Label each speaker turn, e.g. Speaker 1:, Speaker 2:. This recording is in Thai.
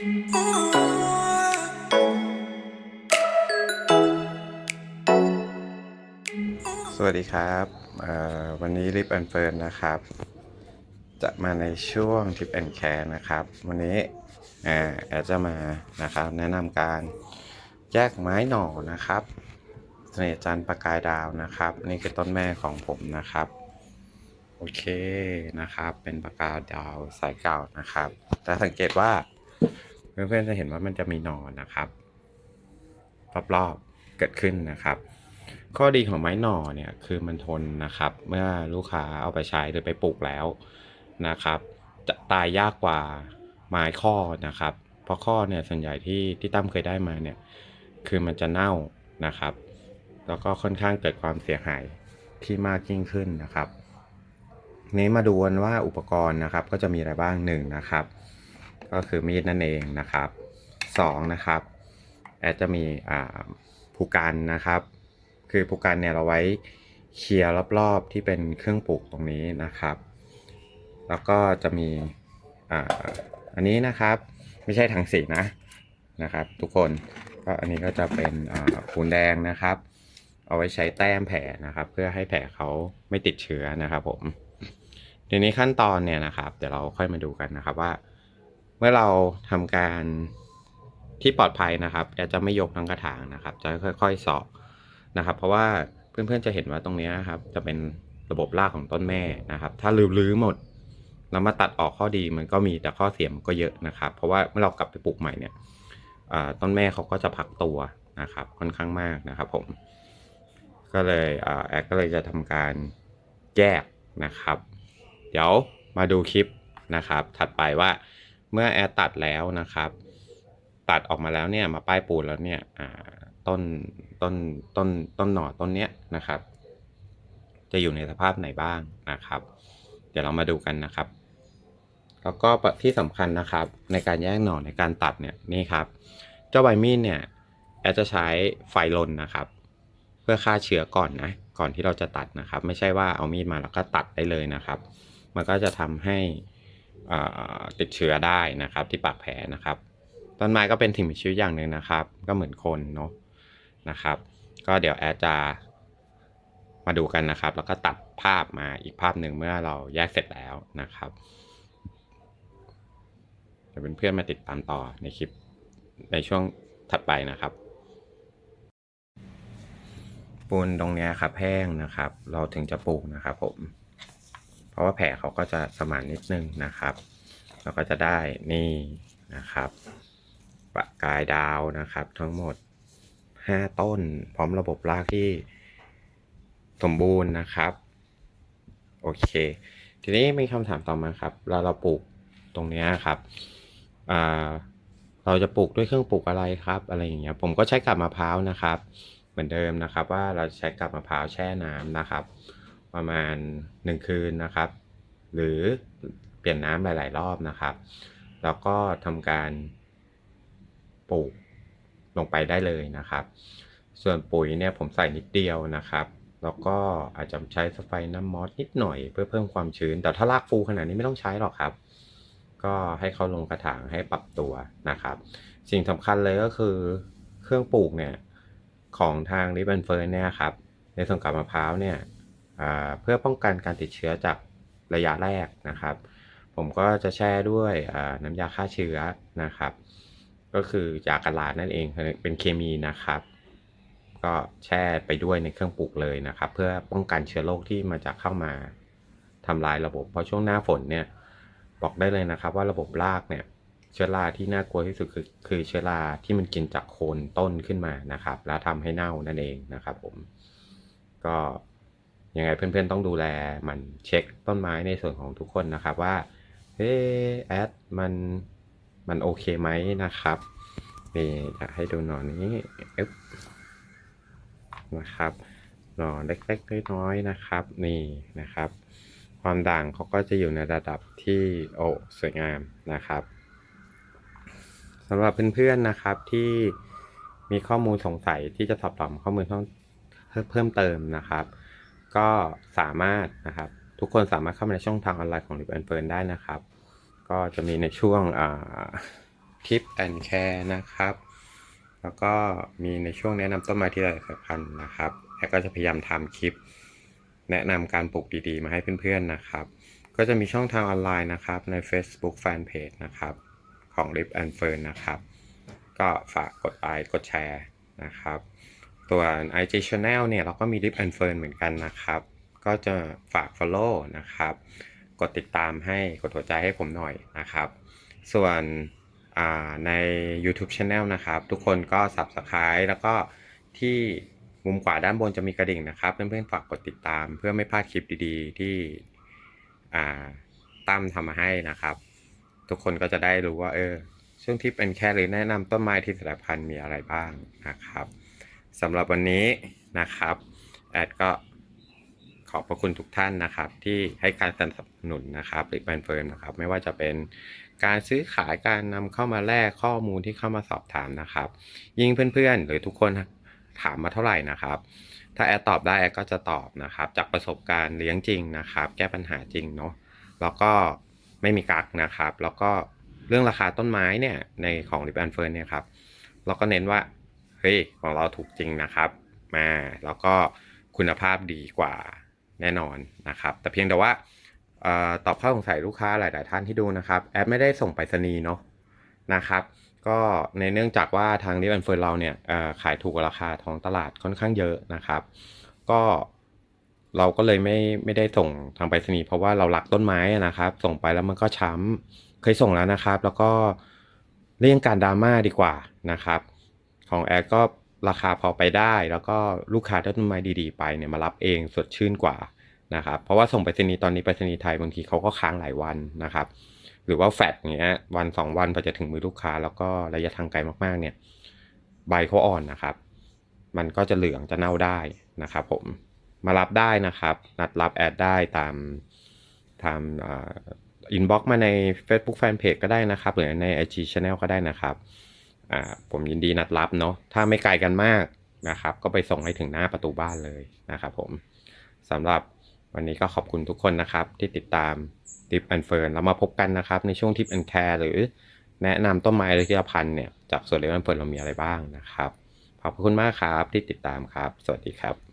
Speaker 1: สวัสดีครับเออวันนี้ลิปแอนเฟิร์นนะครับ จะมาในช่วงทิปแอนแคร์นะครับ วันนี้แอดจะมานะครับ แนะนำการแยกไม้หน่อนะครับเสน่ห์จันประกายดาวนะครับ นี่คือต้นแม่ของผมนะครับ โอเคนะครับ เป็นประกายดาวสายเก่านะครับ แต่สังเกตว่า เพื่อนๆจะเห็นว่ามันจะมีหนอนะครับรอบๆเกิดขึ้นนะครับ ข้อดีของไม้หน่อเนี่ยคือมันทนนะครับ เมื่อลูกค้าเอาไปใช้หรือไปปลูกแล้วนะครับ จะตายยากกว่าไม้ข้อนะครับ เพราะข้อเนี่ยส่วนใหญ่ที่ที่ตั้มเคยได้มาเนี่ยคือมันจะเน่านะครับ แล้วก็ค่อนข้างเกิดความเสียหายที่มากยิ่งขึ้นนะครับนี้มาดูกันว่าอุปกรณ์นะครับก็จะมีอะไรบ้างหนึ่งนะครับ ก็คือมีดนั่นเองนะครับสองนะครับแอดจะมีผูกันนะครับ คือผูกันเนี่ยเราไว้เคลียร์รอบๆที่เป็นเครื่องปลูกตรงนี้นะครับ แล้วก็จะมีอ,อันนี้นะครับไม่ใช่ถังสีนะนะครับ ทุกคนก็อันนี้ก็จะเป็นปูนแดงนะครับ เอาไว้ใช้แต้มแผลนะครับ เพื่อให้แผลเขาไม่ติดเชื้อนะครับผมทีนี้ขั้นตอนเนี่ยนะครับ เดี๋ยวเราค่อยมาดูกันนะครับว่า เมื่อเราทำการที่ปลอดภัยนะครับแอดจะไม่ยกทั้งกระถางนะครับ จะค่อยๆเสอบนะครับ เพราะว่าเพื่อนๆจะเห็นว่าตรงนี้ยครับ จะเป็นระบบรากของต้นแม่นะครับ ถ้ารื้อๆหมดแล้วมาตัดออกข้อดีมันก็มีแต่ข้อเสียมันก็เยอะนะครับ เพราะว่าเมื่อเรากลับไปปลูกใหม่เนี่ยต้นแม่เขาก็จะพักตัวนะครับ ค่อนข้างมากนะครับ ผม ก็เลยอแอดก็เลยจะทำการแยกนะครับ เดี๋ยวมาดูคลิปนะครับ ถัดไปว่า เมื่อแอดตัดแล้วนะครับ ตัดออกมาแล้วเนี่ยมาป้ายปูนแล้วเนี่ยต้นต้นต้นต้นหน่อต้นเนี้ยนะครับ จะอยู่ในสภาพไหนบ้างนะครับ เดี๋ยวเรามาดูกันนะครับ แล้วก็ที่สำคัญนะครับ ในการแยกหน่อในการตัดเนี่ยนี่ครับ เจ้าใบมีดเนี่ยแอดจะใช้ไฟลนนะครับ เพื่อฆ่าเชื้อก่อนนะก่อนที่เราจะตัดนะครับ ไม่ใช่ว่าเอามีดมาแล้วก็ตัดได้เลยนะครับ มันก็จะทำให้ ติดเชื้อได้นะครับ ที่ปากแผลนะครับ ต้นไม้ก็เป็นสิ่งมีชีวิตอย่างหนึ่งนะครับ ก็เหมือนคนเนาะนะครับ ก็เดี๋ยวแอดจะมาดูกันนะครับ แล้วก็ตัดภาพมาอีกภาพหนึ่งเมื่อเราแยกเสร็จแล้วนะครับเดี๋ยวเพื่อนๆมาติดตามต่อในคลิปในช่วงถัดไปนะครับปูนตรงเนี้ครับแห้งนะครับ เราถึงจะปลูกนะครับผม ราะว่าแผลเขาก็จะสมานนิดนึงนะครับ เราก็จะได้นี่นะครับประกายดาวนะครับ ทั้งหมด 5 ต้น พร้อมระบบรากที่สมบูรณ์นะครับโอเค ทีนี้มีคำถามต่อมาครับเราเราปลูกตรงนี้ครับเราจะปลูกด้วยเครื่องปลูกอะไรครับ อะไรอย่างเงี้ยผมก็ใช้กับมะพร้าวนะครับ เหมือนเดิมนะครับ ว่าเราใช้กับมะพร้าวแช่น้ำนะครับ ประมาณ 1 คืนนะครับ หรือเปลี่ยนน้ำหลาย ๆ รอบนะครับ แล้วก็ทำการปลูกลงไปได้เลยนะครับ ส่วนปุ๋ยเนี่ยผมใส่นิดเดียวนะครับ แล้วก็อาจจะใช้สไปน้ำมอสนิดหน่อยเพื่อเพิ่มความชื้น แต่ถ้ารากฟูขนาดนี้ไม่ต้องใช้หรอกครับ ก็ให้เขาลงกระถางให้ปรับตัวนะครับ สิ่งสำคัญเลยก็คือเครื่องปลูกเนี่ยของทางริบันเฟิร์นเนี่ยครับในส่วนกับมะพร้าวเนี่ย เพื่อป้องกันการติดเชื้อจากระยะแรกนะครับ ผมก็จะแช่ด้วยน้ำยาฆ่าเชื้อนะครับ ก็คือยากันลานั่นเองเป็นเคมีนะครับ ก็แช่ไปด้วยในเครื่องปลูกเลยนะครับ เพื่อป้องกันเชื้อโรคที่มาจากเข้ามาทำลายระบบ เพราะช่วงหน้าฝนเนี่ยบอกได้เลยนะครับ ว่าระบบรากเนี่ยเชื้อราที่น่ากลัวที่สุดคือคือเชื้อราที่มันกินจากโคนต้นขึ้นมานะครับ แล้วทำให้เน่านั่นเองนะครับ ผมก็ ยังไงเพื่อนๆต้องดูแลมันเช็คต้นไม้ในส่วนของทุกคนนะครับว่าเฮ้แอดมันมันโอเคไหมนะครับนี่จะให้ดูหนอยนี้อึ๊บนะครับหน่อเล็กๆน้อยๆนะครับ นี่นะครับ ความด่างเขาก็จะอยู่ในระดับที่โอ้สวยงามนะครับสำหรับเพื่อนๆนะครับที่มีข้อมูลสงสัยที่จะสอบถามข้อมูลเพิ่มเติมนะครับ ก็สามารถนะครับทุกคนสามารถเข้ามาในช่องทางออนไลน์ของ Lip and Fern ได้นะครับ ก็จะมีในช่วงทิปแอนแคร์นะครับ แล้วก็มีในช่วงแนะนำต้นไม้ที่หลายสายพันธุ์นะครับแอดก็จะพยายามทำคลิป แนะนำการปลูกดีๆ มาให้เพื่อนๆนะครับ ก็จะมีช่องทางออนไลน์นะครับใน Facebook Fanpage นะครับของ Lip and Fern นะครับ ก็ฝากกดไลค์กดแชร์นะครับ ตัว IG Channel เนี่ยเราก็มี Lip and Fern เหมือนกันนะครับ ก็จะฝาก Follow นะครับ กดติดตามให้กดหัวใจให้ผมหน่อยนะครับ ส่วนใน YouTube Channel นะครับ ทุกคนก็ Subscribe แล้วก็ที่มุมขวาด้านบนจะมีกระดิ่งนะครับ เพื่อนๆฝากกดติดตามเพื่อไม่พลาดคลิปดีๆ ที่ตั้มทำมาให้นะครับ ทุกคนก็จะได้รู้ว่าเออช่วงที่เป็นแค่หรือแนะนำต้นไม้ที่สายพันธุ์มีอะไรบ้างนะครับ สำหรับวันนี้นะครับ แอดก็ขอบพระคุณทุกท่านนะครับ ที่ให้การสนับสนุนนะครับริบแอนเฟิร์มนะครับ ไม่ว่าจะเป็นการซื้อขายการนำเข้ามาแลกข้อมูลที่เข้ามาสอบถามนะครับ ยิ่งเพื่อนๆ หรือทุกคนถามมาเท่าไหร่นะครับ ถ้าแอดตอบได้แอดก็จะตอบนะครับ จากประสบการณ์เลี้ยงจริงนะครับ แก้ปัญหาจริงเนาะแล้วก็ไม่มีกักนะครับ แล้วก็เรื่องราคาต้นไม้เนี่ยในของริบแอนเฟิร์นเนี่ยครับเราก็เน้นว่า เฮ้ยของเราถูกจริงนะครับมาแล้วก็คุณภาพดีกว่าแน่นอนนะครับ แต่เพียงแต่ว่าออตอบข้อสงสัยลูกค้าหลาย ๆ ท่านที่ดูนะครับ แอดไม่ได้ส่งไปรษณีย์เนาะนะครับ ก็ในเนื่องจากว่าทางริบแอนเฟิร์นเราเนี่ยขายถูกกว่าราคาท้องตลาดค่อนข้างเยอะนะครับ ก็เราก็เลยไม่ไม่ได้ส่งทางไปรษณีย์เพราะว่าเรารักต้นไม้นะครับ ส่งไปแล้วมันก็ช้ำเคยส่งแล้วนะครับ แล้วก็เลี่ยงการดราม่าดีกว่านะครับ ของแอร์ก็ราคาพอไปได้ แล้วก็ลูกค้าได้ต้นไม้ดีๆ ไปเนี่ยมารับเองสดชื่นกว่านะครับเพราะว่าส่งไปรษณีย์ตอนนี้ไปรษณีย์ไทยบางทีเขาก็ค้างหลายวันนะครับ หรือว่าแฟดอย่างเงี้ยวันสองวันพอจะถึงมือลูกค้า แล้วก็ระยะทางไกลมากๆเนี่ยใบเขาอ่อนนะครับ มันก็จะเหลืองจะเน่าได้นะครับผมมารับได้นะครับ นัดรับแอดได้ตามตามอินบ็อกซ์มาใน Facebook Fanpage ก็ได้นะครับ หรือใน IG Channel ก็ได้นะครับ ผมยินดีนัดรับเนาะถ้าไม่ไกลกันมากนะครับ ก็ไปส่งให้ถึงหน้าประตูบ้านเลยนะครับผมสำหรับวันนี้ก็ขอบคุณทุกคนนะครับ ที่ติดตามทิปแอนเฟิร์นแล้วมาพบกันนะครับ ในช่วงทิปแอนแคร์หรือแนะนำต้นไม้หรือที่พันธุ์เนี่ยจากสวนเลวันเฟิร์นเรามีอะไรบ้างนะครับ ขอบคุณมากครับที่ติดตามครับ สวัสดีครับ